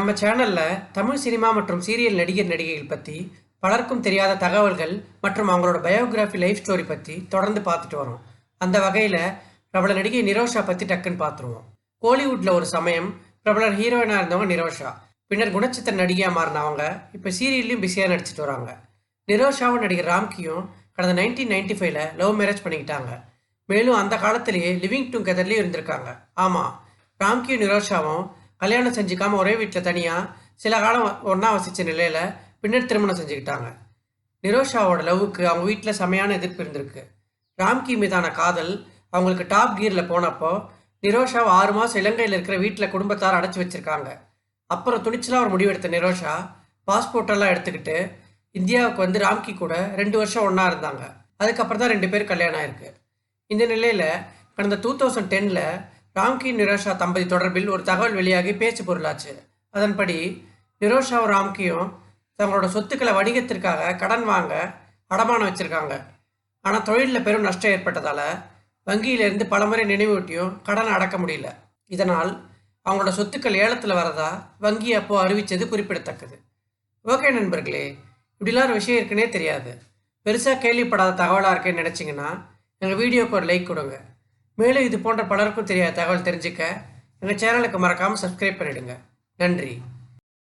நம்ம சேனலில் தமிழ் சினிமா மற்றும் சீரியல் நடிகர் நடிகைகள் பற்றி பலருக்கும் தெரியாத தகவல்கள் மற்றும் அவங்களோட பயோகிராஃபி லைஃப் ஸ்டோரி பற்றி தொடர்ந்து பார்த்துட்டு வரோம். அந்த வகையில் பிரபல நடிகை நிரோஷா பற்றி டக்குன்னு பார்த்துருவோம். கோலிவுட்டில் ஒரு சமயம் பிரபல ஹீரோயினாக இருந்தவங்க நிரோஷா. பின்னர் குணச்சித்திர நடிகையாக மாறினவங்க இப்போ சீரியல்லையும் பிஸியாக நடிச்சிட்டு வராங்க. நிரோஷாவும் நடிகர் ராம்கியும் கடந்த நைன்டீன் நைன்டி ஃபைவ்ல லவ் மேரேஜ் பண்ணிக்கிட்டாங்க. மேலும் அந்த காலத்திலேயே லிவிங் டுகெதர்லேயும் இருந்திருக்காங்க. ஆமாம் ராம்கியும் நிரோஷாவும் கல்யாணம் செஞ்சுக்காம ஒரே வீட்டில் தனியாக சில காலம் ஒன்றா வசித்த நிலையில் பின்னர் திருமணம் செஞ்சுக்கிட்டாங்க. நிரோஷாவோட லவ்வுக்கு அவங்க வீட்டில் செமையான எதிர்ப்பு இருந்திருக்கு. ராம்கி மீதான காதல் அவங்களுக்கு டாப் கியரில் போனப்போ நிரோஷாவை ஆறு மாதம் இலங்கையில் இருக்கிற வீட்டில் குடும்பத்தார் அடைச்சி வச்சுருக்காங்க. அப்புறம் துணிச்சலாக ஒரு முடிவெடுத்த நிரோஷா பாஸ்போர்ட்டெல்லாம் எடுத்துக்கிட்டு இந்தியாவுக்கு வந்து ராம்கி கூட ரெண்டு வருஷம் ஒன்றா இருந்தாங்க. அதுக்கப்புறம் தான் ரெண்டு பேர் கல்யாணம் ஆயிருக்கு. இந்த நிலையில் கடந்த டூ தௌசண்ட் டெனில் ராம்கி நிரோஷா தம்பதி தொடர்பில் ஒரு தகவல் வெளியாகி பேச்சு பொருளாச்சு. அதன்படி நிரோஷாவும் ராம்கியும் தங்களோட சொத்துக்களை வணிகத்திற்காக கடன் வாங்க அடமானம் வச்சுருக்காங்க. ஆனால் தொழிலில் பெரும் நஷ்டம் ஏற்பட்டதால் வங்கியிலிருந்து பலமுறை நினைவூட்டியும் கடனை அடக்க முடியல. இதனால் அவங்களோட சொத்துக்கள் ஏலத்தில் வரதா வங்கி அப்போது அறிவித்தது குறிப்பிடத்தக்கது. ஓகே நண்பர்களே இப்படிலாம் ஒரு விஷயம் இருக்குன்னே தெரியாது. பெருசாக கேள்விப்படாத தகவலாக இருக்கேன்னு நினச்சிங்கன்னா எங்கள் வீடியோக்கு ஒரு லைக் கொடுங்க. மேலும் இது போன்ற பலருக்கும் தெரியாத தகவல் தெரிஞ்சுக்க எங்கள் சேனலுக்கு மறக்காமல் சப்ஸ்கிரைப் பண்ணிவிடுங்க நன்றி.